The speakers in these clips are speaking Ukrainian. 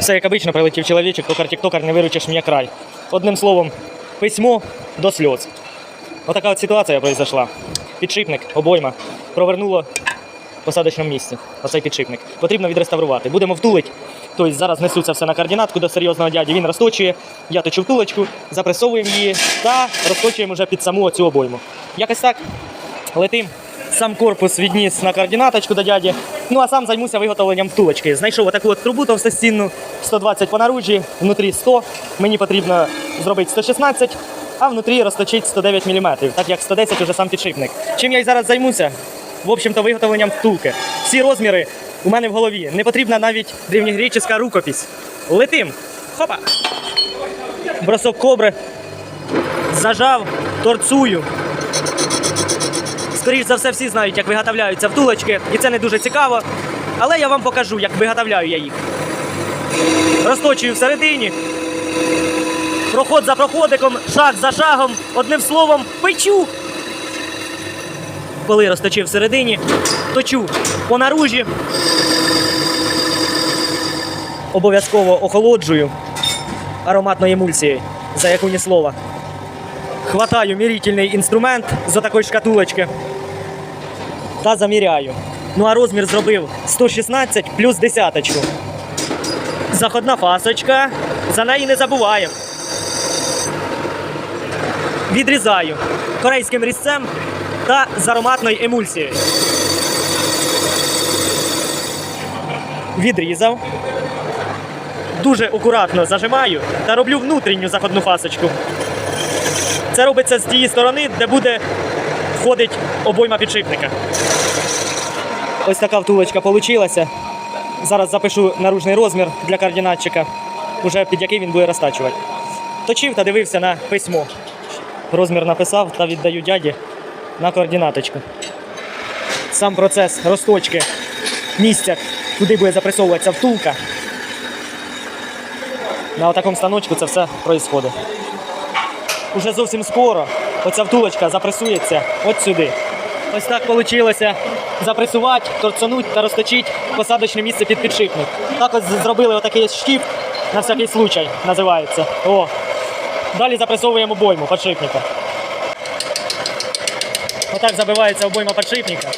Все як обично, прилетів чоловічок, токар-тіктокар, не виручиш мені край. Одним словом, письмо до сльоз. Отака от ситуація произошла. Підшипник, обойма, провернуло в посадочному місці. Оцей підшипник. Потрібно відреставрувати. Будемо втулить. Тобто зараз несу це все на координатку до серйозного дяді. Він розточує, я точу втулочку, запресовуємо її та розточуємо вже під саму цю обойму. Якось так. Летим. Сам корпус відніс на координаточку до дяді. Ну а сам займуся виготовленням втулочки. Знайшов отаку от трубу товстостінну, 120 по наружі, внутрі 100. Мені потрібно зробити 116, а внутрі розточити 109 мм, так як 110 уже сам підшипник. Чим я й зараз займуся? В общем-то, виготовленням втулки. Всі розміри у мене в голові. Не потрібна навіть древньогреческа рукопись. Летим! Хопа! Бросок кобри. Зажав, торцую. Скоріш за все, всі знають, як виготовляються втулочки, і це не дуже цікаво. Але я вам покажу, як виготовляю я їх. Розточую всередині. Проход за проходиком, шаг за шагом, одним словом, печу. Коли розточив всередині, точу по наружі. Обов'язково охолоджую ароматною емульсією, за яку ні слова. Хватаю мірительний інструмент з отакої шкатулочки та заміряю. Ну а розмір зробив 116 плюс десяточку. Заходна фасочка, за неї не забуваємо. Відрізаю корейським різцем та з ароматною емульсією. Відрізав. Дуже акуратно зажимаю та роблю внутрішню заходну фасочку. Це робиться з тієї сторони, де буде входить обойма підшипника. Ось така втулочка вийшла. Зараз запишу наружний розмір для координатчика, уже під який він буде розтачувати. Точив та дивився на письмо. Розмір написав та віддаю дяді на координаточку. Сам процес розточки місця, куди буде запресовуватися втулка. На такому станочку це все відбувається. Уже зовсім скоро оця втулочка запресується от сюди. Ось так вийшло запресувати, торцануть та розточити посадочне місце під підшипник. Так ось зробили отакий штіп, на всякий случай називається. О. Далі запресовуємо обойму підшипника. Отак забивається обойма підшипника.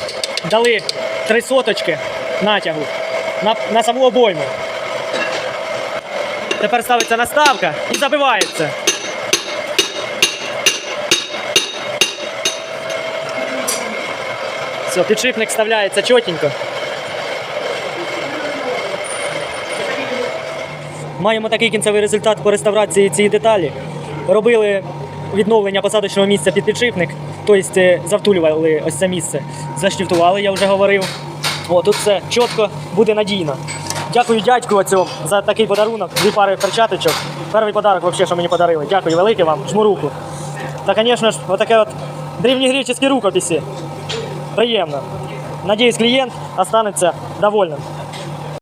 Дали три соточки натягу на, на саму обойму. Тепер ставиться наставка і забивається. Все, підшипник вставляється чотенько. Маємо такий кінцевий результат по реставрації цієї деталі. Робили відновлення посадочного місця під підшипник, тобто е, завтулювали ось це місце. Заштифтували, я вже говорив. О, тут все чітко буде надійно. Дякую дядьку оцьому за такий подарунок. Дві пари перчаточок. Перший подарок, взагалі, що мені подарили. Дякую велике вам, жму руку. Та, звісно ж, отаке от древньогреческі рукописи. Приємно. Надіюсь, клієнт останеться довольним.